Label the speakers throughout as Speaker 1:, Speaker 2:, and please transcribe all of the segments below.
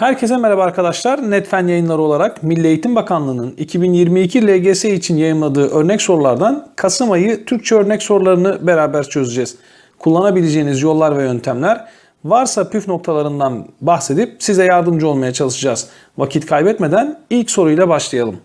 Speaker 1: Herkese merhaba arkadaşlar. Netfen yayınları olarak Milli Eğitim Bakanlığı'nın 2022 LGS için yayınladığı örnek sorulardan Kasım ayı Türkçe örnek sorularını beraber çözeceğiz. Kullanabileceğiniz yollar ve yöntemler varsa püf noktalarından bahsedip size yardımcı olmaya çalışacağız. Vakit kaybetmeden ilk soruyla başlayalım.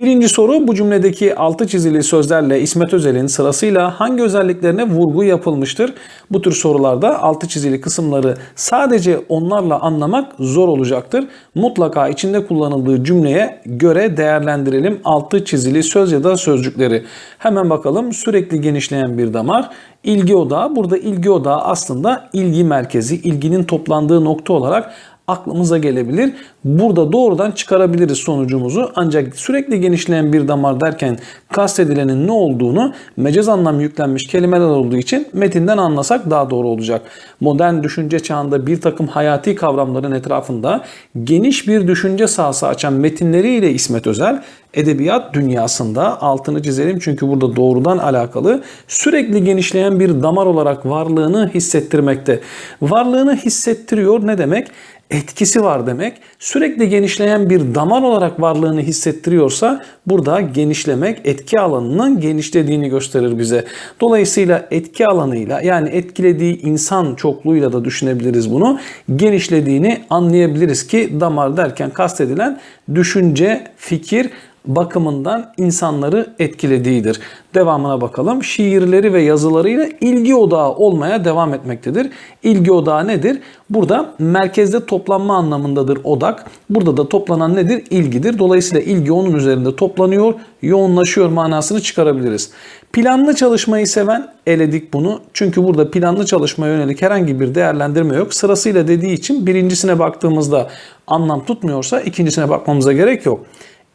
Speaker 1: Birinci soru bu cümledeki altı çizili sözlerle İsmet Özel'in sırasıyla hangi özelliklerine vurgu yapılmıştır? Bu tür sorularda altı çizili kısımları sadece onlarla anlamak zor olacaktır. Mutlaka içinde kullanıldığı cümleye göre değerlendirelim altı çizili söz ya da sözcükleri. Hemen bakalım sürekli genişleyen bir damar, ilgi odağı. Burada ilgi odağı aslında ilgi merkezi, ilginin toplandığı nokta olarak aklımıza gelebilir. Burada doğrudan çıkarabiliriz sonucumuzu. Ancak sürekli genişleyen bir damar derken kastedilenin ne olduğunu mecaz anlam yüklenmiş kelimeler olduğu için metinden anlasak daha doğru olacak. Modern düşünce çağında bir takım hayati kavramların etrafında geniş bir düşünce sahası açan metinleriyle İsmet Özel edebiyat dünyasında altını çizelim çünkü burada doğrudan alakalı sürekli genişleyen bir damar olarak varlığını hissettirmekte. Varlığını hissettiriyor ne demek? Etkisi var demek. Sürekli genişleyen bir damar olarak varlığını hissettiriyorsa burada genişlemek etki alanının genişlediğini gösterir bize. Dolayısıyla etki alanıyla yani etkilediği insan çokluğuyla da düşünebiliriz bunu. Genişlediğini anlayabiliriz ki damar derken kastedilen düşünce, fikir, bakımından insanları etkilediğidir. Devamına bakalım. Şiirleri ve yazılarıyla ilgi odağı olmaya devam etmektedir. İlgi odağı nedir? Burada merkezde toplanma anlamındadır odak. Burada da toplanan nedir? İlgidir. Dolayısıyla ilgi onun üzerinde toplanıyor, yoğunlaşıyor manasını çıkarabiliriz. Planlı çalışmayı seven eledik bunu. Çünkü burada planlı çalışmaya yönelik herhangi bir değerlendirme yok. Sırasıyla dediği için birincisine baktığımızda anlam tutmuyorsa ikincisine bakmamıza gerek yok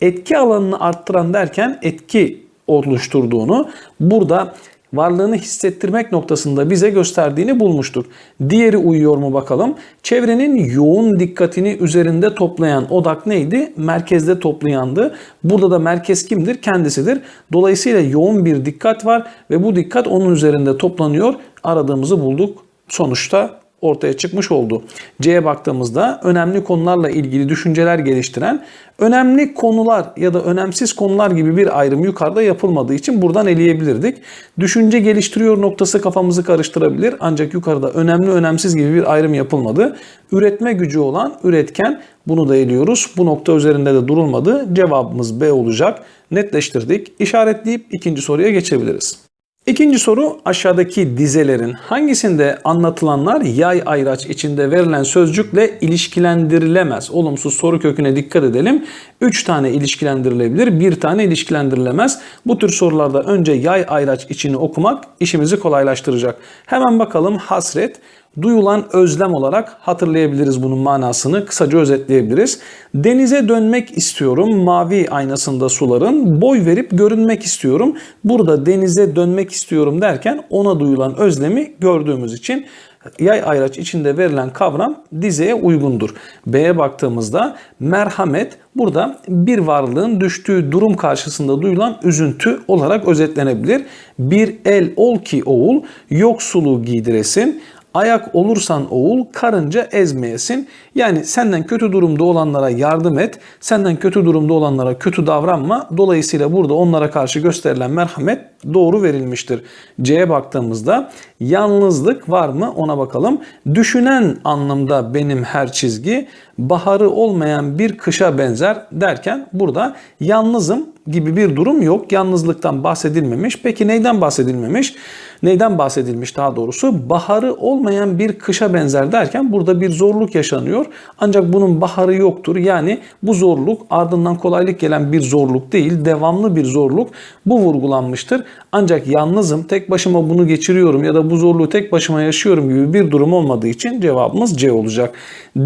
Speaker 1: etki alanını arttıran derken etki oluşturduğunu burada varlığını hissettirmek noktasında bize gösterdiğini bulmuştur. Diğeri uyuyor mu bakalım. Çevrenin yoğun dikkatini üzerinde toplayan odak neydi? Merkezde toplayandı. Burada da merkez kimdir? Kendisidir. Dolayısıyla yoğun bir dikkat var ve bu dikkat onun üzerinde toplanıyor. Aradığımızı bulduk. Sonuçta ortaya çıkmış oldu. C'ye baktığımızda önemli konularla ilgili düşünceler geliştiren önemli konular ya da önemsiz konular gibi bir ayrım yukarıda yapılmadığı için buradan eleyebilirdik. Düşünce geliştiriyor noktası kafamızı karıştırabilir ancak yukarıda önemli önemsiz gibi bir ayrım yapılmadı. Üretme gücü olan üretken bunu da eliyoruz. Bu nokta üzerinde de durulmadı. Cevabımız B olacak. Netleştirdik. İşaretleyip ikinci soruya geçebiliriz. İkinci soru aşağıdaki dizelerin hangisinde anlatılanlar yay ayraç içinde verilen sözcükle ilişkilendirilemez? Olumsuz soru köküne dikkat edelim. 3 tane ilişkilendirilebilir, bir tane ilişkilendirilemez. Bu tür sorularda önce yay ayraç içini okumak işimizi kolaylaştıracak. Hemen bakalım hasret duyulan özlem olarak hatırlayabiliriz bunun manasını. Kısaca özetleyebiliriz. Denize dönmek istiyorum. Mavi aynasında suların. Boy verip görünmek istiyorum. Burada denize dönmek istiyorum derken ona duyulan özlemi gördüğümüz için yay ayraç içinde verilen kavram dizeye uygundur. B'ye baktığımızda merhamet burada bir varlığın düştüğü durum karşısında duyulan üzüntü olarak özetlenebilir. Bir el ol ki oğul yoksulu giydiresin. Ayak olursan oğul karınca ezmeyesin. Yani senden kötü durumda olanlara yardım et. Senden kötü durumda olanlara kötü davranma. Dolayısıyla burada onlara karşı gösterilen merhamet doğru verilmiştir. C'ye baktığımızda yalnızlık var mı ona bakalım. Düşünen anlamda benim her çizgi baharı olmayan bir kışa benzer derken burada yalnızım gibi bir durum yok. Yalnızlıktan bahsedilmemiş. Peki neyden bahsedilmemiş? Neyden bahsedilmiş daha doğrusu? Baharı olmayan bir kışa benzer derken burada bir zorluk yaşanıyor. Ancak bunun baharı yoktur. Yani bu zorluk ardından kolaylık gelen bir zorluk değil, devamlı bir zorluk. Bu vurgulanmıştır. Ancak yalnızım, tek başıma bunu geçiriyorum ya da bu zorluğu tek başıma yaşıyorum gibi bir durum olmadığı için cevabımız C olacak.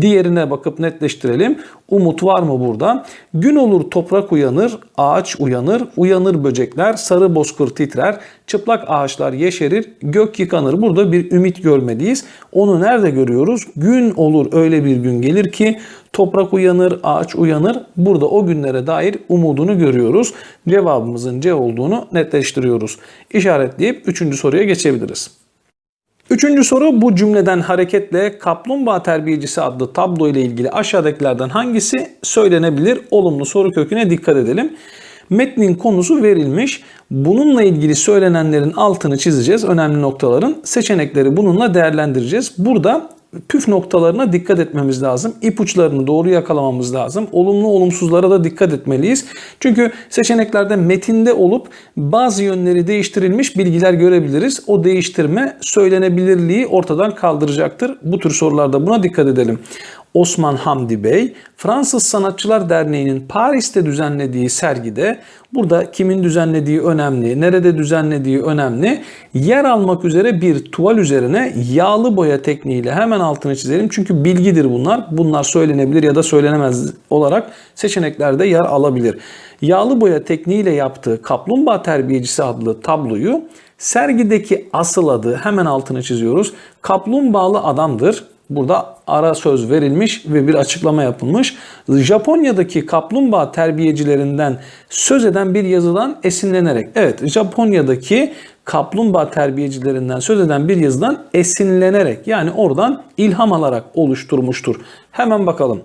Speaker 1: Diğerine bakıp netleştirelim. Umut var mı burada? Gün olur toprak uyanır, ağaç uyanır, uyanır böcekler, sarı bozkır titrer, çıplak ağaçlar yeşerir, gök yıkanır. Burada bir ümit görmeliyiz. Onu nerede görüyoruz? Gün olur öyle bir gün gelir ki toprak uyanır, ağaç uyanır. Burada o günlere dair umudunu görüyoruz. Cevabımızın C olduğunu netleştiriyoruz. İşaretleyip üçüncü soruya geçebiliriz. Üçüncü soru bu cümleden hareketle Kaplumbağa Terbiyecisi adlı tablo ile ilgili aşağıdakilerden hangisi söylenebilir? Olumlu soru köküne dikkat edelim. Metnin konusu verilmiş. Bununla ilgili söylenenlerin altını çizeceğiz. Önemli noktaların seçenekleri bununla değerlendireceğiz. Burada püf noktalarına dikkat etmemiz lazım. İpuçlarını doğru yakalamamız lazım. Olumlu olumsuzlara da dikkat etmeliyiz. Çünkü seçeneklerde metinde olup bazı yönleri değiştirilmiş bilgiler görebiliriz. O değiştirme söylenebilirliği ortadan kaldıracaktır. Bu tür sorularda buna dikkat edelim. Osman Hamdi Bey, Fransız Sanatçılar Derneği'nin Paris'te düzenlediği sergide burada kimin düzenlediği önemli, nerede düzenlediği önemli. Yer almak üzere bir tuval üzerine yağlı boya tekniğiyle hemen altını çizelim. Çünkü bilgidir bunlar. Bunlar söylenebilir ya da söylenemez olarak seçeneklerde yer alabilir. Yağlı boya tekniğiyle yaptığı Kaplumbağa Terbiyecisi adlı tabloyu sergideki asıl adı hemen altını çiziyoruz. Kaplumbağalı adamdır. Burada ara söz verilmiş ve bir açıklama yapılmış. Japonya'daki kaplumbağa terbiyecilerinden söz eden bir yazıdan esinlenerek. Evet Japonya'daki kaplumbağa terbiyecilerinden söz eden bir yazıdan esinlenerek yani oradan ilham alarak oluşturmuştur. Hemen bakalım.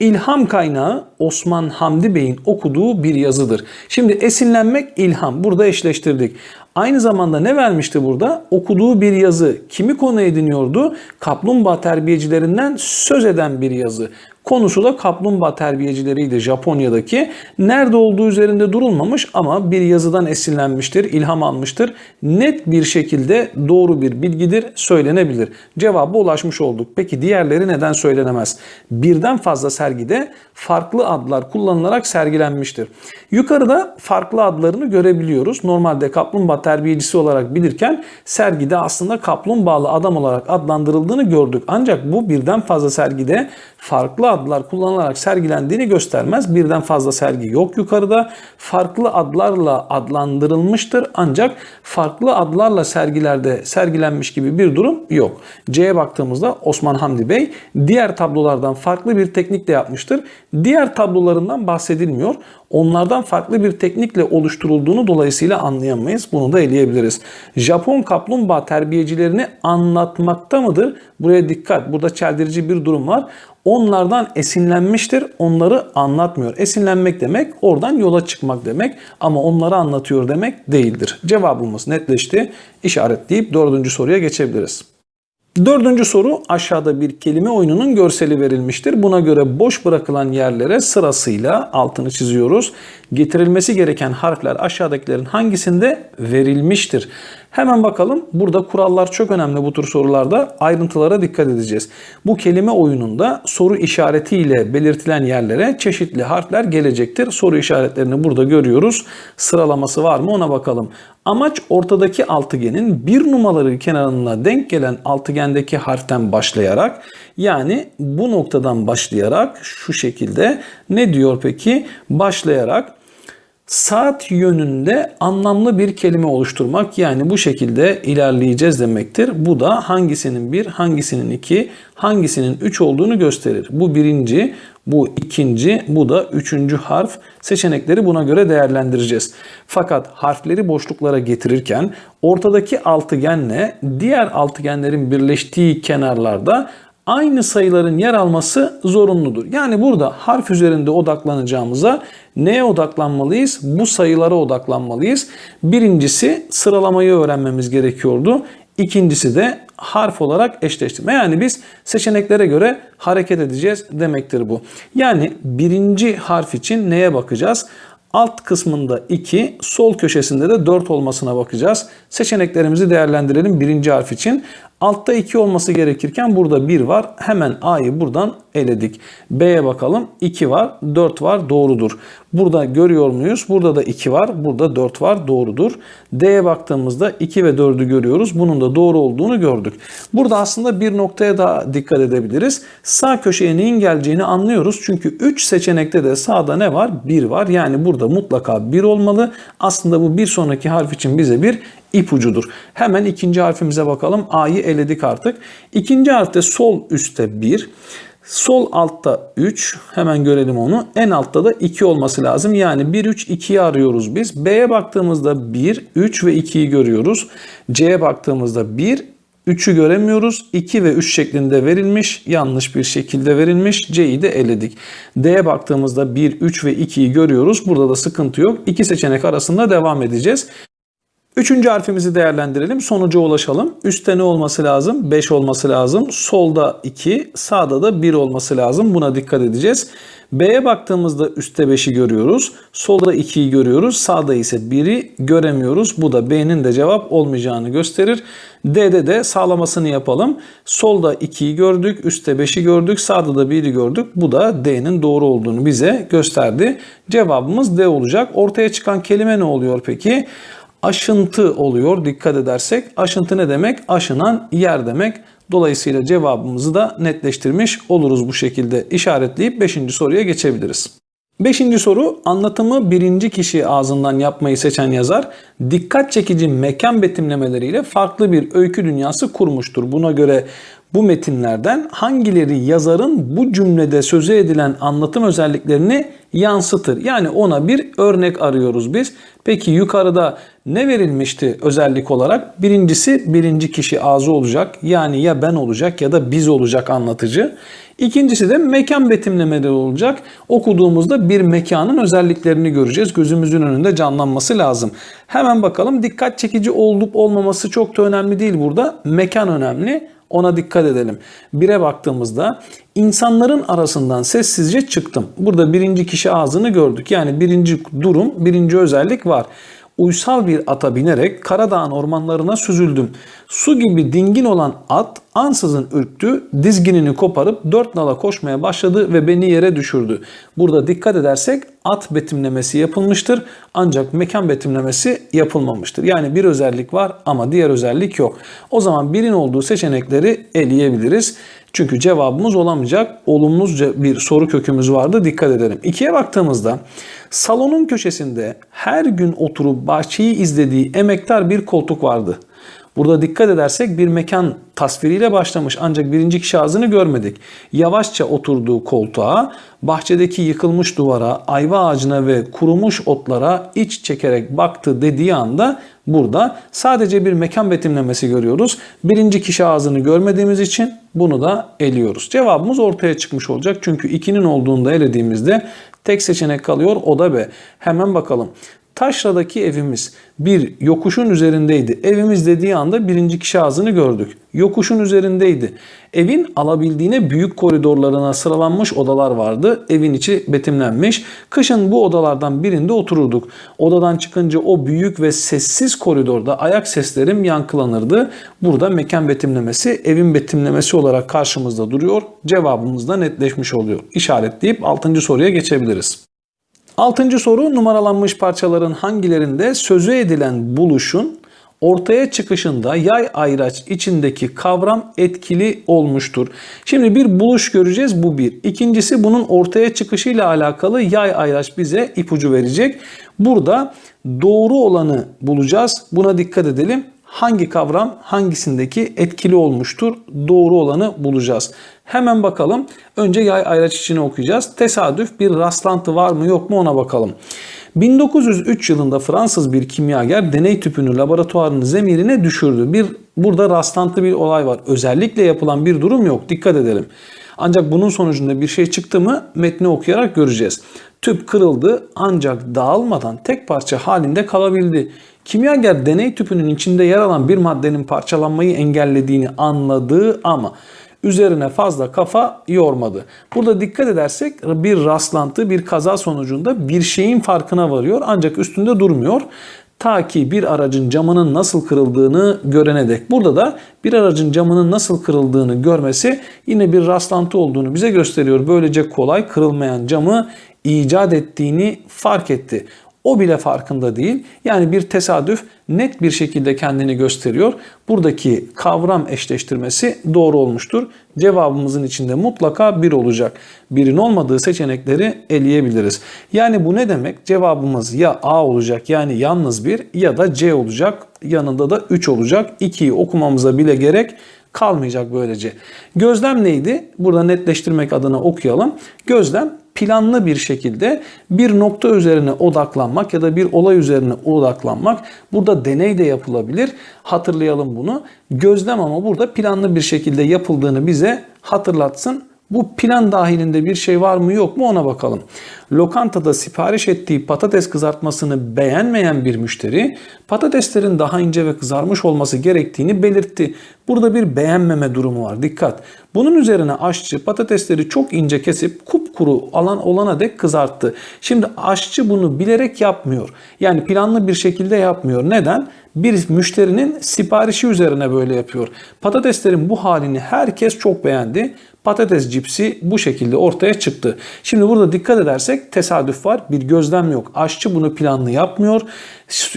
Speaker 1: İlham kaynağı Osman Hamdi Bey'in okuduğu bir yazıdır. Şimdi esinlenmek ilham. Burada eşleştirdik. Aynı zamanda ne vermişti burada? Okuduğu bir yazı. Kimi konu ediniyordu? Kaplumbağa terbiyecilerinden söz eden bir yazı. Konusu da kaplumbağa terbiyecileriydi Japonya'daki. Nerede olduğu üzerinde durulmamış ama bir yazıdan esinlenmiştir, ilham almıştır. Net bir şekilde doğru bir bilgidir, söylenebilir. Cevaba ulaşmış olduk. Peki diğerleri neden söylenemez? Birden fazla sergide farklı adlar kullanılarak sergilenmiştir. Yukarıda farklı adlarını görebiliyoruz. Normalde kaplumbağa terbiyecisi olarak bilirken sergide aslında kaplumbağalı adam olarak adlandırıldığını gördük. Ancak bu birden fazla sergide farklı adlar kullanılarak sergilendiğini göstermez. Birden fazla sergi yok yukarıda. Farklı adlarla adlandırılmıştır ancak farklı adlarla sergilerde sergilenmiş gibi bir durum yok. C'ye baktığımızda Osman Hamdi Bey diğer tablolardan farklı bir teknikle yapmıştır. Diğer tablolarından bahsedilmiyor. Onlardan farklı bir teknikle oluşturulduğunu dolayısıyla anlayamayız. Bunu da eleyebiliriz. Japon kaplumbağa terbiyecilerini anlatmakta mıdır? Buraya dikkat. Burada çeldirici bir durum var onlardan esinlenmiştir. Onları anlatmıyor. Esinlenmek demek oradan yola çıkmak demek ama onları anlatıyor demek değildir. Cevabımız netleşti. İşaretleyip dördüncü soruya geçebiliriz. Dördüncü soru aşağıda bir kelime oyununun görseli verilmiştir. Buna göre boş bırakılan yerlere sırasıyla altını çiziyoruz. Getirilmesi gereken harfler aşağıdakilerin hangisinde verilmiştir? Hemen bakalım. Burada kurallar çok önemli bu tür sorularda. Ayrıntılara dikkat edeceğiz. Bu kelime oyununda soru işaretiyle belirtilen yerlere çeşitli harfler gelecektir. Soru işaretlerini burada görüyoruz. Sıralaması var mı ona bakalım. Amaç ortadaki altıgenin bir numaralı kenarına denk gelen altıgendeki harften başlayarak yani bu noktadan başlayarak şu şekilde ne diyor peki? Başlayarak saat yönünde anlamlı bir kelime oluşturmak yani bu şekilde ilerleyeceğiz demektir. Bu da hangisinin bir, hangisinin iki, hangisinin üç olduğunu gösterir. Bu birinci, bu ikinci, bu da üçüncü harf. Seçenekleri buna göre değerlendireceğiz. Fakat harfleri boşluklara getirirken ortadaki altıgenle diğer altıgenlerin birleştiği kenarlarda aynı sayıların yer alması zorunludur. Yani burada harf üzerinde odaklanacağımıza neye odaklanmalıyız? Bu sayılara odaklanmalıyız. Birincisi sıralamayı öğrenmemiz gerekiyordu. İkincisi de harf olarak eşleştirme. Yani biz seçeneklere göre hareket edeceğiz demektir bu. Yani birinci harf için neye bakacağız? Alt kısmında 2, sol köşesinde de 4 olmasına bakacağız. Seçeneklerimizi değerlendirelim birinci harf için. Altta 2 olması gerekirken burada 1 var. Hemen A'yı buradan eledik. B'ye bakalım. 2 var, 4 var. Doğrudur. Burada görüyor muyuz? Burada da 2 var, burada 4 var. Doğrudur. D'ye baktığımızda 2 ve 4'ü görüyoruz. Bunun da doğru olduğunu gördük. Burada aslında bir noktaya daha dikkat edebiliriz. Sağ köşeye neyin geleceğini anlıyoruz. Çünkü 3 seçenekte de sağda ne var? 1 var. Yani burada mutlaka 1 olmalı. Aslında bu bir sonraki harf için bize bir ipucudur. Hemen ikinci harfimize bakalım. A'yı eledik artık. İkinci harfte sol üstte 1. Sol altta 3. Hemen görelim onu. En altta da 2 olması lazım. Yani 1, 3, 2'yi arıyoruz biz. B'ye baktığımızda 1, 3 ve 2'yi görüyoruz. C'ye baktığımızda 1, 3'ü göremiyoruz. 2 ve 3 şeklinde verilmiş. Yanlış bir şekilde verilmiş. C'yi de eledik. D'ye baktığımızda 1, 3 ve 2'yi görüyoruz. Burada da sıkıntı yok. İki seçenek arasında devam edeceğiz. Üçüncü harfimizi değerlendirelim. Sonuca ulaşalım. Üstte ne olması lazım? 5 olması lazım. Solda 2, sağda da 1 olması lazım. Buna dikkat edeceğiz. B'ye baktığımızda üstte 5'i görüyoruz. Solda 2'yi görüyoruz. Sağda ise 1'i göremiyoruz. Bu da B'nin de cevap olmayacağını gösterir. D'de de sağlamasını yapalım. Solda 2'yi gördük. Üstte 5'i gördük. Sağda da 1'i gördük. Bu da D'nin doğru olduğunu bize gösterdi. Cevabımız D olacak. Ortaya çıkan kelime ne oluyor peki? Aşıntı oluyor dikkat edersek. Aşıntı ne demek? Aşınan yer demek. Dolayısıyla cevabımızı da netleştirmiş oluruz bu şekilde işaretleyip 5. soruya geçebiliriz. Beşinci soru anlatımı birinci kişi ağzından yapmayı seçen yazar dikkat çekici mekan betimlemeleriyle farklı bir öykü dünyası kurmuştur. Buna göre bu metinlerden hangileri yazarın bu cümlede sözü edilen anlatım özelliklerini yansıtır? Yani ona bir örnek arıyoruz biz. Peki yukarıda ne verilmişti özellik olarak? Birincisi birinci kişi ağzı olacak. Yani ya ben olacak ya da biz olacak anlatıcı. İkincisi de mekan betimlemeleri olacak. Okuduğumuzda bir mekanın özelliklerini göreceğiz. Gözümüzün önünde canlanması lazım. Hemen bakalım dikkat çekici olup olmaması çok da önemli değil burada. Mekan önemli. Ona dikkat edelim. Bire baktığımızda insanların arasından sessizce çıktım. Burada birinci kişi ağzını gördük. Yani birinci durum, birinci özellik var uysal bir ata binerek Karadağ'ın ormanlarına süzüldüm. Su gibi dingin olan at ansızın ürktü, dizginini koparıp dört nala koşmaya başladı ve beni yere düşürdü. Burada dikkat edersek at betimlemesi yapılmıştır ancak mekan betimlemesi yapılmamıştır. Yani bir özellik var ama diğer özellik yok. O zaman birin olduğu seçenekleri eleyebiliriz. Çünkü cevabımız olamayacak. Olumsuzca bir soru kökümüz vardı. Dikkat edelim. İkiye baktığımızda salonun köşesinde her gün oturup bahçeyi izlediği emektar bir koltuk vardı. Burada dikkat edersek bir mekan tasviriyle başlamış ancak birinci kişi ağzını görmedik. Yavaşça oturduğu koltuğa, bahçedeki yıkılmış duvara, ayva ağacına ve kurumuş otlara iç çekerek baktı dediği anda burada sadece bir mekan betimlemesi görüyoruz. Birinci kişi ağzını görmediğimiz için bunu da eliyoruz. Cevabımız ortaya çıkmış olacak. Çünkü 2'nin olduğunda elediğimizde tek seçenek kalıyor o da B. Hemen bakalım. Taşra'daki evimiz bir yokuşun üzerindeydi. Evimiz dediği anda birinci kişi ağzını gördük. Yokuşun üzerindeydi. Evin alabildiğine büyük koridorlarına sıralanmış odalar vardı. Evin içi betimlenmiş. Kışın bu odalardan birinde otururduk. Odadan çıkınca o büyük ve sessiz koridorda ayak seslerim yankılanırdı. Burada mekan betimlemesi evin betimlemesi olarak karşımızda duruyor. Cevabımız da netleşmiş oluyor. İşaretleyip 6. soruya geçebiliriz. Altıncı soru numaralanmış parçaların hangilerinde sözü edilen buluşun ortaya çıkışında yay ayraç içindeki kavram etkili olmuştur. Şimdi bir buluş göreceğiz bu bir. İkincisi bunun ortaya çıkışıyla alakalı yay ayraç bize ipucu verecek. Burada doğru olanı bulacağız. Buna dikkat edelim hangi kavram hangisindeki etkili olmuştur? Doğru olanı bulacağız. Hemen bakalım. Önce yay ayraç içini okuyacağız. Tesadüf bir rastlantı var mı yok mu ona bakalım. 1903 yılında Fransız bir kimyager deney tüpünü laboratuvarın zemirine düşürdü. Bir burada rastlantı bir olay var. Özellikle yapılan bir durum yok. Dikkat edelim. Ancak bunun sonucunda bir şey çıktı mı metni okuyarak göreceğiz. Tüp kırıldı ancak dağılmadan tek parça halinde kalabildi. Kimyager deney tüpünün içinde yer alan bir maddenin parçalanmayı engellediğini anladı ama üzerine fazla kafa yormadı. Burada dikkat edersek bir rastlantı, bir kaza sonucunda bir şeyin farkına varıyor ancak üstünde durmuyor. Ta ki bir aracın camının nasıl kırıldığını görene dek. Burada da bir aracın camının nasıl kırıldığını görmesi yine bir rastlantı olduğunu bize gösteriyor. Böylece kolay kırılmayan camı icat ettiğini fark etti. O bile farkında değil. Yani bir tesadüf net bir şekilde kendini gösteriyor. Buradaki kavram eşleştirmesi doğru olmuştur. Cevabımızın içinde mutlaka bir olacak. Birin olmadığı seçenekleri eleyebiliriz. Yani bu ne demek? Cevabımız ya A olacak yani yalnız bir ya da C olacak. Yanında da 3 olacak. 2'yi okumamıza bile gerek kalmayacak böylece. Gözlem neydi? Burada netleştirmek adına okuyalım. Gözlem planlı bir şekilde bir nokta üzerine odaklanmak ya da bir olay üzerine odaklanmak. Burada deney de yapılabilir. Hatırlayalım bunu. Gözlem ama burada planlı bir şekilde yapıldığını bize hatırlatsın. Bu plan dahilinde bir şey var mı yok mu ona bakalım. Lokantada sipariş ettiği patates kızartmasını beğenmeyen bir müşteri patateslerin daha ince ve kızarmış olması gerektiğini belirtti. Burada bir beğenmeme durumu var. Dikkat. Bunun üzerine aşçı patatesleri çok ince kesip kupkuru alan olana dek kızarttı. Şimdi aşçı bunu bilerek yapmıyor. Yani planlı bir şekilde yapmıyor. Neden? Bir müşterinin siparişi üzerine böyle yapıyor. Patateslerin bu halini herkes çok beğendi. Patates cipsi bu şekilde ortaya çıktı. Şimdi burada dikkat edersek tesadüf var. Bir gözlem yok. Aşçı bunu planlı yapmıyor.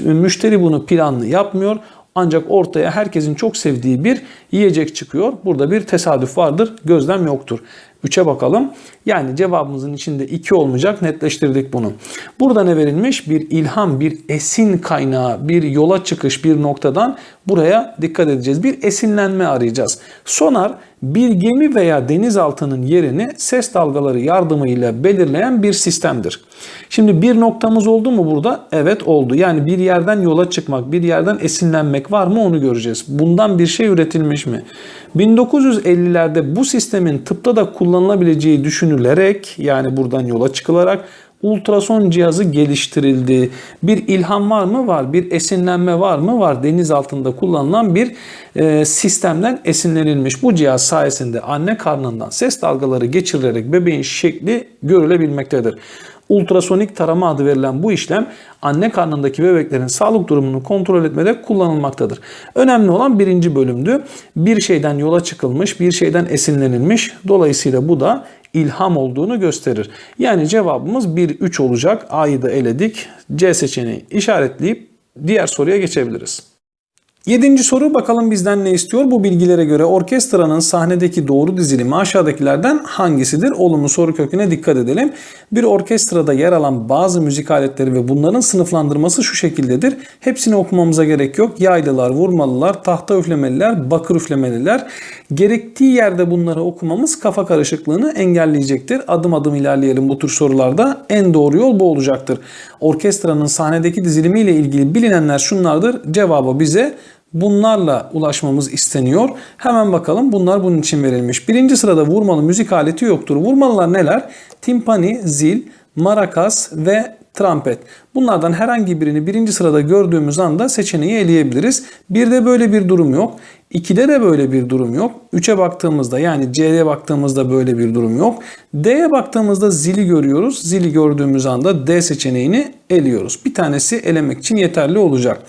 Speaker 1: Müşteri bunu planlı yapmıyor. Ancak ortaya herkesin çok sevdiği bir yiyecek çıkıyor. Burada bir tesadüf vardır, gözlem yoktur. 3'e bakalım. Yani cevabımızın içinde 2 olmayacak. Netleştirdik bunu. Burada ne verilmiş? Bir ilham, bir esin kaynağı, bir yola çıkış bir noktadan buraya dikkat edeceğiz. Bir esinlenme arayacağız. Sonar bir gemi veya denizaltının yerini ses dalgaları yardımıyla belirleyen bir sistemdir. Şimdi bir noktamız oldu mu burada? Evet oldu. Yani bir yerden yola çıkmak, bir yerden esinlenmek var mı onu göreceğiz. Bundan bir şey üretilmiş mi? 1950'lerde bu sistemin tıpta da kullanılabileceği düşünülerek yani buradan yola çıkılarak ultrason cihazı geliştirildi. Bir ilham var mı? Var. Bir esinlenme var mı? Var. Deniz altında kullanılan bir e, sistemden esinlenilmiş. Bu cihaz sayesinde anne karnından ses dalgaları geçirilerek bebeğin şekli görülebilmektedir. Ultrasonik tarama adı verilen bu işlem anne karnındaki bebeklerin sağlık durumunu kontrol etmede kullanılmaktadır. Önemli olan birinci bölümdü. Bir şeyden yola çıkılmış, bir şeyden esinlenilmiş. Dolayısıyla bu da ilham olduğunu gösterir. Yani cevabımız 1-3 olacak. A'yı da eledik. C seçeneği işaretleyip diğer soruya geçebiliriz. Yedinci soru bakalım bizden ne istiyor? Bu bilgilere göre orkestranın sahnedeki doğru dizilimi aşağıdakilerden hangisidir? Olumlu soru köküne dikkat edelim. Bir orkestrada yer alan bazı müzik aletleri ve bunların sınıflandırması şu şekildedir. Hepsini okumamıza gerek yok. Yaylılar, vurmalılar, tahta üflemeliler, bakır üflemeliler. Gerektiği yerde bunları okumamız kafa karışıklığını engelleyecektir. Adım adım ilerleyelim bu tür sorularda. En doğru yol bu olacaktır. Orkestranın sahnedeki dizilimiyle ilgili bilinenler şunlardır. Cevabı bize Bunlarla ulaşmamız isteniyor. Hemen bakalım bunlar bunun için verilmiş. Birinci sırada vurmalı müzik aleti yoktur. Vurmalılar neler? Timpani, zil, marakas ve trompet. Bunlardan herhangi birini birinci sırada gördüğümüz anda seçeneği eleyebiliriz. Bir de böyle bir durum yok. 2'de de böyle bir durum yok. 3'e baktığımızda yani C'ye baktığımızda böyle bir durum yok. D'ye baktığımızda zili görüyoruz. Zili gördüğümüz anda D seçeneğini eliyoruz. Bir tanesi elemek için yeterli olacak.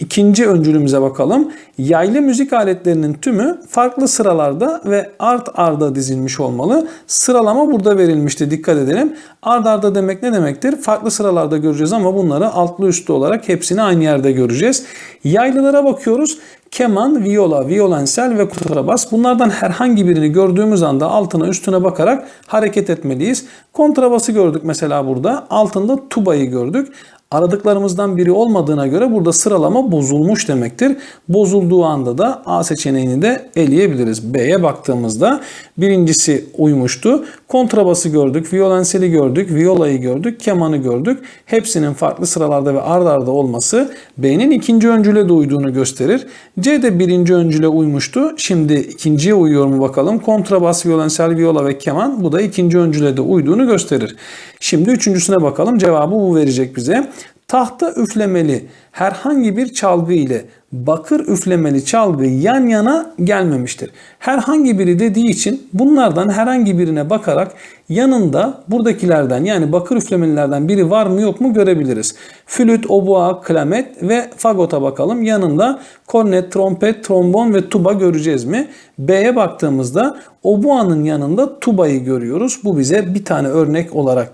Speaker 1: İkinci öncülümüze bakalım. Yaylı müzik aletlerinin tümü farklı sıralarda ve art arda dizilmiş olmalı. Sıralama burada verilmişti. Dikkat edelim. Ard arda demek ne demektir? Farklı sıralarda göreceğiz ama bunları altlı üstlü olarak hepsini aynı yerde göreceğiz. Yaylılara bakıyoruz. Keman, viola, violensel ve kontrabas. Bunlardan herhangi birini gördüğümüz anda altına üstüne bakarak hareket etmeliyiz. Kontrabası gördük mesela burada. Altında tubayı gördük aradıklarımızdan biri olmadığına göre burada sıralama bozulmuş demektir. Bozulduğu anda da A seçeneğini de eleyebiliriz. B'ye baktığımızda birincisi uymuştu. Kontrabası gördük, violenseli gördük, violayı gördük, kemanı gördük. Hepsinin farklı sıralarda ve ard arda olması B'nin ikinci öncüle de uyduğunu gösterir. C de birinci öncüle uymuştu. Şimdi ikinciye uyuyor mu bakalım. Kontrabas, violensel, viola ve keman bu da ikinci öncüle de uyduğunu gösterir. Şimdi üçüncüsüne bakalım. Cevabı bu verecek bize. Tahta üflemeli herhangi bir çalgı ile bakır üflemeli çalgı yan yana gelmemiştir. Herhangi biri dediği için bunlardan herhangi birine bakarak yanında buradakilerden yani bakır üflemelilerden biri var mı yok mu görebiliriz. Flüt, obua, klamet ve fagota bakalım. Yanında kornet, trompet, trombon ve tuba göreceğiz mi? B'ye baktığımızda obuanın yanında tubayı görüyoruz. Bu bize bir tane örnek olarak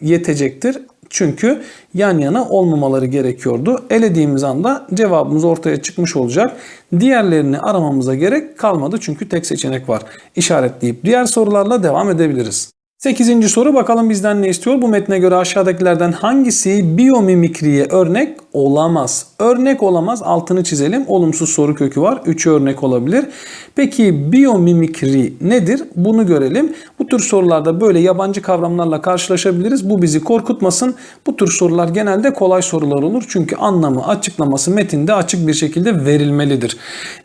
Speaker 1: yetecektir. Çünkü yan yana olmamaları gerekiyordu. Elediğimiz anda cevabımız ortaya çıkmış olacak. Diğerlerini aramamıza gerek kalmadı çünkü tek seçenek var. İşaretleyip diğer sorularla devam edebiliriz. 8. soru bakalım bizden ne istiyor? Bu metne göre aşağıdakilerden hangisi biyomimikriye örnek olamaz. Örnek olamaz. Altını çizelim. Olumsuz soru kökü var. 3 örnek olabilir. Peki biyomimikri nedir? Bunu görelim. Bu tür sorularda böyle yabancı kavramlarla karşılaşabiliriz. Bu bizi korkutmasın. Bu tür sorular genelde kolay sorular olur. Çünkü anlamı, açıklaması metinde açık bir şekilde verilmelidir.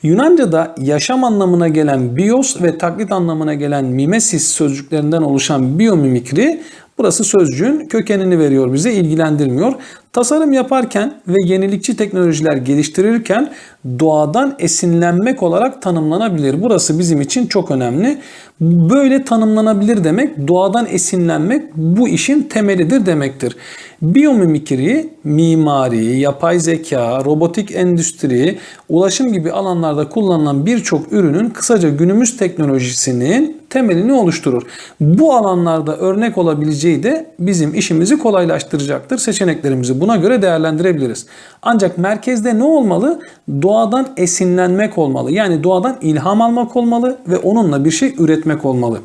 Speaker 1: Yunanca'da yaşam anlamına gelen bios ve taklit anlamına gelen mimesis sözcüklerinden oluşan biyomimikri Burası sözcüğün kökenini veriyor bize, ilgilendirmiyor. Tasarım yaparken ve yenilikçi teknolojiler geliştirirken doğadan esinlenmek olarak tanımlanabilir. Burası bizim için çok önemli. Böyle tanımlanabilir demek doğadan esinlenmek bu işin temelidir demektir. Biyomimikri, mimari, yapay zeka, robotik endüstri, ulaşım gibi alanlarda kullanılan birçok ürünün kısaca günümüz teknolojisinin temelini oluşturur. Bu alanlarda örnek olabileceği de bizim işimizi kolaylaştıracaktır. Seçeneklerimizi buna göre değerlendirebiliriz. Ancak merkezde ne olmalı? Doğadan esinlenmek olmalı. Yani doğadan ilham almak olmalı ve onunla bir şey üretmek olmalı.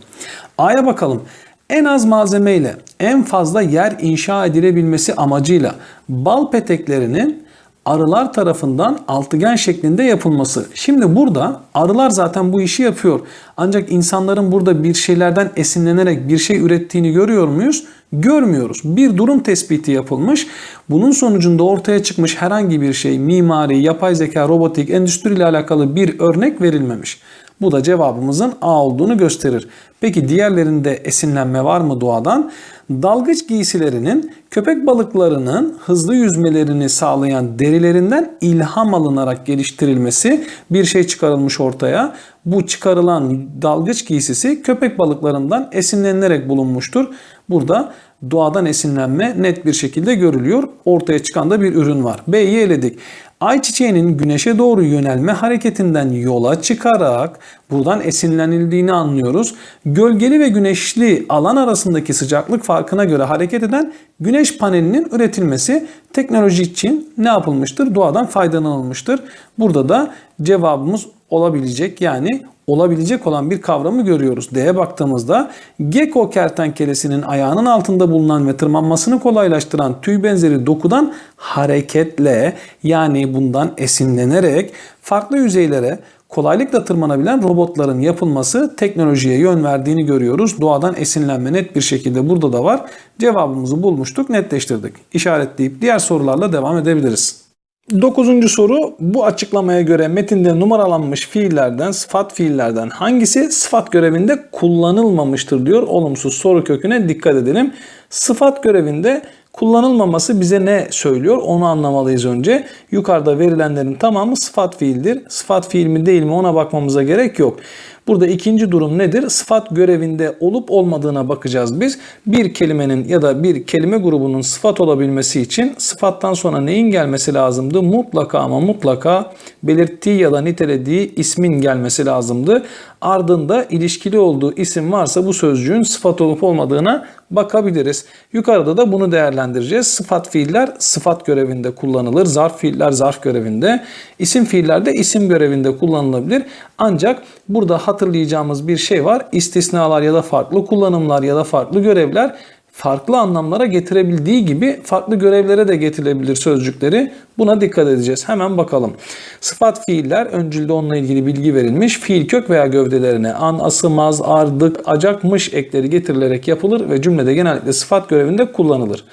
Speaker 1: A'ya bakalım. En az malzemeyle en fazla yer inşa edilebilmesi amacıyla bal peteklerinin arılar tarafından altıgen şeklinde yapılması. Şimdi burada arılar zaten bu işi yapıyor. Ancak insanların burada bir şeylerden esinlenerek bir şey ürettiğini görüyor muyuz? Görmüyoruz. Bir durum tespiti yapılmış. Bunun sonucunda ortaya çıkmış herhangi bir şey mimari, yapay zeka, robotik, endüstri ile alakalı bir örnek verilmemiş. Bu da cevabımızın A olduğunu gösterir. Peki diğerlerinde esinlenme var mı doğadan? Dalgıç giysilerinin köpek balıklarının hızlı yüzmelerini sağlayan derilerinden ilham alınarak geliştirilmesi bir şey çıkarılmış ortaya. Bu çıkarılan dalgıç giysisi köpek balıklarından esinlenilerek bulunmuştur. Burada doğadan esinlenme net bir şekilde görülüyor. Ortaya çıkan da bir ürün var. B'yi eledik. Ayçiçeğinin güneşe doğru yönelme hareketinden yola çıkarak buradan esinlenildiğini anlıyoruz. Gölgeli ve güneşli alan arasındaki sıcaklık farkına göre hareket eden güneş panelinin üretilmesi teknoloji için ne yapılmıştır? Doğadan faydalanılmıştır. Burada da cevabımız olabilecek yani olabilecek olan bir kavramı görüyoruz. D'ye baktığımızda gecko kertenkelesinin ayağının altında bulunan ve tırmanmasını kolaylaştıran tüy benzeri dokudan hareketle yani bundan esinlenerek farklı yüzeylere kolaylıkla tırmanabilen robotların yapılması teknolojiye yön verdiğini görüyoruz. Doğadan esinlenme net bir şekilde burada da var. Cevabımızı bulmuştuk, netleştirdik. İşaretleyip diğer sorularla devam edebiliriz. Dokuzuncu soru bu açıklamaya göre metinde numaralanmış fiillerden, sıfat fiillerden hangisi sıfat görevinde kullanılmamıştır diyor. Olumsuz soru köküne dikkat edelim. Sıfat görevinde kullanılmaması bize ne söylüyor onu anlamalıyız önce. Yukarıda verilenlerin tamamı sıfat fiildir. Sıfat fiil mi değil mi ona bakmamıza gerek yok. Burada ikinci durum nedir? Sıfat görevinde olup olmadığına bakacağız biz. Bir kelimenin ya da bir kelime grubunun sıfat olabilmesi için sıfattan sonra neyin gelmesi lazımdı? Mutlaka ama mutlaka belirttiği ya da nitelediği ismin gelmesi lazımdı. Ardında ilişkili olduğu isim varsa bu sözcüğün sıfat olup olmadığına bakabiliriz. Yukarıda da bunu değerlendireceğiz. Sıfat fiiller sıfat görevinde kullanılır. Zarf fiiller zarf görevinde. İsim fiiller de isim görevinde kullanılabilir. Ancak burada hatırlayacağımız bir şey var. İstisnalar ya da farklı kullanımlar ya da farklı görevler farklı anlamlara getirebildiği gibi farklı görevlere de getirilebilir sözcükleri. Buna dikkat edeceğiz. Hemen bakalım. Sıfat fiiller öncülde onunla ilgili bilgi verilmiş. Fiil kök veya gövdelerine an, asımaz, ardık, acakmış ekleri getirilerek yapılır ve cümlede genellikle sıfat görevinde kullanılır.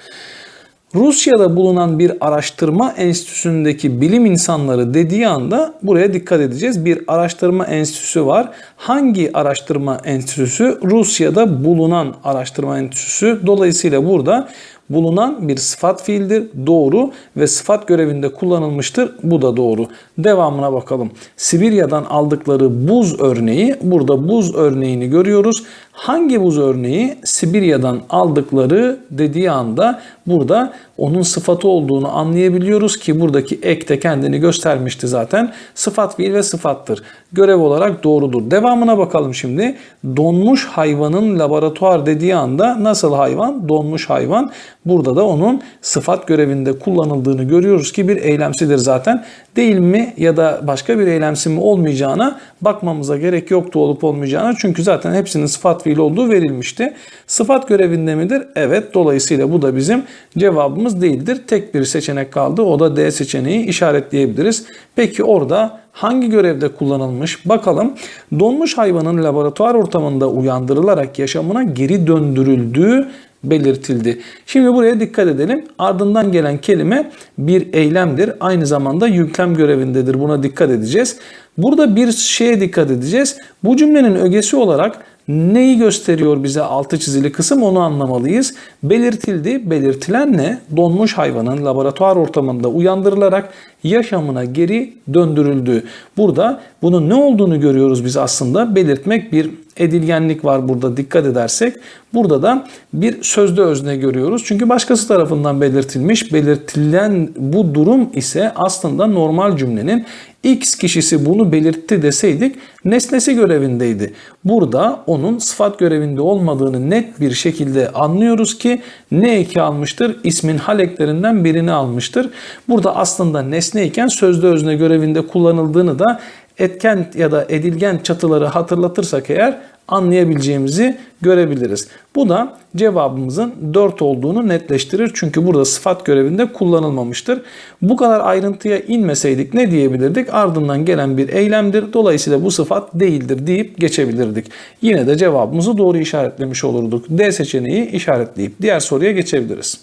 Speaker 1: Rusya'da bulunan bir araştırma enstitüsündeki bilim insanları dediği anda buraya dikkat edeceğiz. Bir araştırma enstitüsü var. Hangi araştırma enstitüsü? Rusya'da bulunan araştırma enstitüsü. Dolayısıyla burada bulunan bir sıfat fiildir. Doğru ve sıfat görevinde kullanılmıştır. Bu da doğru. Devamına bakalım. Sibirya'dan aldıkları buz örneği. Burada buz örneğini görüyoruz. Hangi buz örneği Sibirya'dan aldıkları dediği anda burada onun sıfatı olduğunu anlayabiliyoruz ki buradaki ek de kendini göstermişti zaten. Sıfat fiil ve sıfattır. Görev olarak doğrudur. Devamına bakalım şimdi. Donmuş hayvanın laboratuvar dediği anda nasıl hayvan? Donmuş hayvan. Burada da onun sıfat görevinde kullanıldığını görüyoruz ki bir eylemsidir zaten. Değil mi ya da başka bir eylemsi mi olmayacağına bakmamıza gerek yoktu olup olmayacağına. Çünkü zaten hepsinin sıfat fiil olduğu verilmişti. Sıfat görevinde midir? Evet. Dolayısıyla bu da bizim cevabımız değildir. Tek bir seçenek kaldı. O da D seçeneği işaretleyebiliriz. Peki orada hangi görevde kullanılmış? Bakalım. Donmuş hayvanın laboratuvar ortamında uyandırılarak yaşamına geri döndürüldüğü belirtildi. Şimdi buraya dikkat edelim. Ardından gelen kelime bir eylemdir. Aynı zamanda yüklem görevindedir. Buna dikkat edeceğiz. Burada bir şeye dikkat edeceğiz. Bu cümlenin ögesi olarak neyi gösteriyor bize altı çizili kısım onu anlamalıyız. Belirtildi. Belirtilen ne? Donmuş hayvanın laboratuvar ortamında uyandırılarak yaşamına geri döndürüldü. Burada bunun ne olduğunu görüyoruz biz aslında. Belirtmek bir edilgenlik var burada dikkat edersek. Burada da bir sözde özne görüyoruz. Çünkü başkası tarafından belirtilmiş. Belirtilen bu durum ise aslında normal cümlenin X kişisi bunu belirtti deseydik nesnesi görevindeydi. Burada onun sıfat görevinde olmadığını net bir şekilde anlıyoruz ki ne eki almıştır? İsmin haleklerinden birini almıştır. Burada aslında nesne iken sözde özne görevinde kullanıldığını da etken ya da edilgen çatıları hatırlatırsak eğer anlayabileceğimizi görebiliriz. Bu da cevabımızın 4 olduğunu netleştirir. Çünkü burada sıfat görevinde kullanılmamıştır. Bu kadar ayrıntıya inmeseydik ne diyebilirdik? Ardından gelen bir eylemdir. Dolayısıyla bu sıfat değildir deyip geçebilirdik. Yine de cevabımızı doğru işaretlemiş olurduk. D seçeneği işaretleyip diğer soruya geçebiliriz.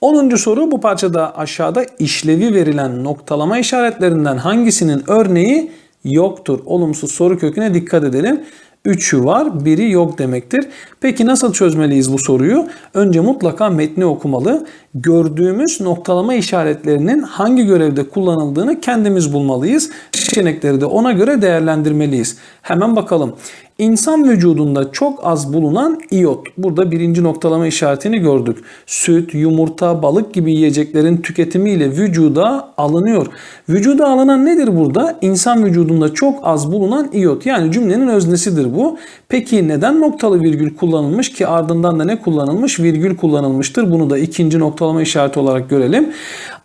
Speaker 1: 10. soru bu parçada aşağıda işlevi verilen noktalama işaretlerinden hangisinin örneği yoktur? Olumsuz soru köküne dikkat edelim. 3'ü var, 1'i yok demektir. Peki nasıl çözmeliyiz bu soruyu? Önce mutlaka metni okumalı. Gördüğümüz noktalama işaretlerinin hangi görevde kullanıldığını kendimiz bulmalıyız. Seçenekleri de ona göre değerlendirmeliyiz. Hemen bakalım. İnsan vücudunda çok az bulunan iyot. Burada birinci noktalama işaretini gördük. Süt, yumurta, balık gibi yiyeceklerin tüketimiyle vücuda alınıyor. Vücuda alınan nedir burada? İnsan vücudunda çok az bulunan iyot. Yani cümlenin öznesidir bu. Peki neden noktalı virgül kullanılmış ki ardından da ne kullanılmış? Virgül kullanılmıştır. Bunu da ikinci noktalama işareti olarak görelim.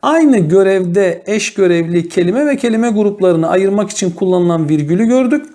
Speaker 1: Aynı görevde eş görevli kelime ve kelime gruplarını ayırmak için kullanılan virgülü gördük.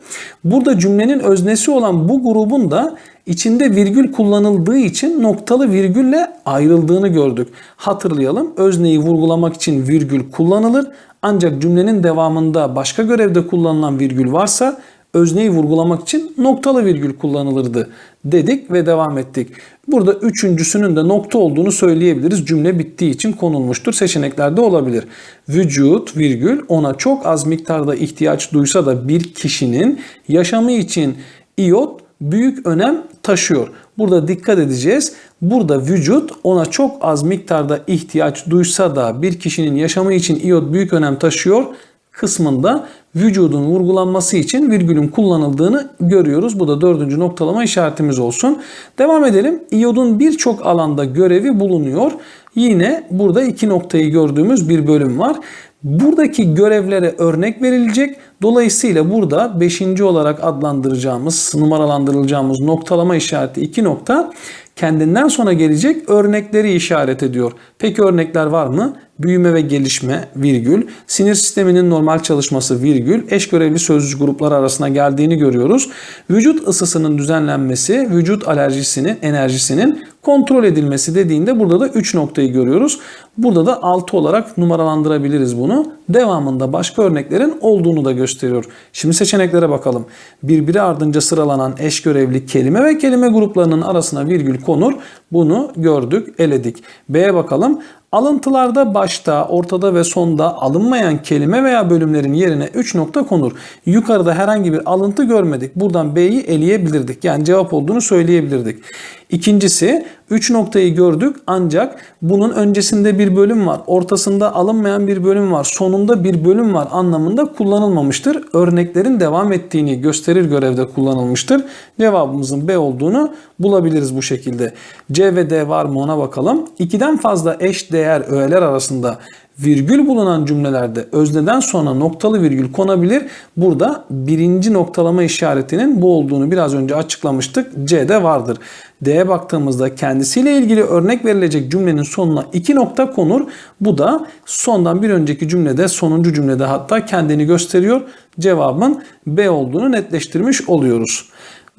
Speaker 1: Burada cümlenin öznesi olan bu grubun da içinde virgül kullanıldığı için noktalı virgülle ayrıldığını gördük. Hatırlayalım özneyi vurgulamak için virgül kullanılır. Ancak cümlenin devamında başka görevde kullanılan virgül varsa özneyi vurgulamak için noktalı virgül kullanılırdı dedik ve devam ettik. Burada üçüncüsünün de nokta olduğunu söyleyebiliriz. Cümle bittiği için konulmuştur. Seçeneklerde olabilir. Vücut virgül ona çok az miktarda ihtiyaç duysa da bir kişinin yaşamı için iyot büyük önem taşıyor. Burada dikkat edeceğiz. Burada vücut ona çok az miktarda ihtiyaç duysa da bir kişinin yaşamı için iyot büyük önem taşıyor kısmında vücudun vurgulanması için virgülün kullanıldığını görüyoruz. Bu da dördüncü noktalama işaretimiz olsun. Devam edelim. İyodun birçok alanda görevi bulunuyor. Yine burada iki noktayı gördüğümüz bir bölüm var. Buradaki görevlere örnek verilecek. Dolayısıyla burada 5. olarak adlandıracağımız, numaralandırılacağımız noktalama işareti 2 nokta kendinden sonra gelecek örnekleri işaret ediyor. Peki örnekler var mı? Büyüme ve gelişme virgül, sinir sisteminin normal çalışması virgül, eş görevli sözcük grupları arasına geldiğini görüyoruz. Vücut ısısının düzenlenmesi, vücut alerjisinin, enerjisinin kontrol edilmesi dediğinde burada da 3 noktayı görüyoruz. Burada da 6 olarak numaralandırabiliriz bunu. Devamında başka örneklerin olduğunu da gösteriyor. Şimdi seçeneklere bakalım. Birbiri ardınca sıralanan eş görevli kelime ve kelime gruplarının arasına virgül konur. Bunu gördük, eledik. B'ye bakalım. Alıntılarda başta, ortada ve sonda alınmayan kelime veya bölümlerin yerine 3 nokta konur. Yukarıda herhangi bir alıntı görmedik. Buradan B'yi eleyebilirdik. Yani cevap olduğunu söyleyebilirdik. İkincisi 3 noktayı gördük ancak bunun öncesinde bir bölüm var. Ortasında alınmayan bir bölüm var. Sonunda bir bölüm var anlamında kullanılmamıştır. Örneklerin devam ettiğini gösterir görevde kullanılmıştır. Cevabımızın B olduğunu bulabiliriz bu şekilde. C ve D var mı ona bakalım. 2'den fazla eş değer öğeler arasında Virgül bulunan cümlelerde özneden sonra noktalı virgül konabilir. Burada birinci noktalama işaretinin bu olduğunu biraz önce açıklamıştık. C'de vardır. D'ye baktığımızda kendisiyle ilgili örnek verilecek cümlenin sonuna iki nokta konur. Bu da sondan bir önceki cümlede sonuncu cümlede hatta kendini gösteriyor. Cevabın B olduğunu netleştirmiş oluyoruz.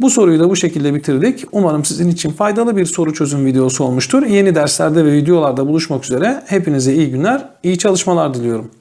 Speaker 1: Bu soruyu da bu şekilde bitirdik. Umarım sizin için faydalı bir soru çözüm videosu olmuştur. Yeni derslerde ve videolarda buluşmak üzere. Hepinize iyi günler, iyi çalışmalar diliyorum.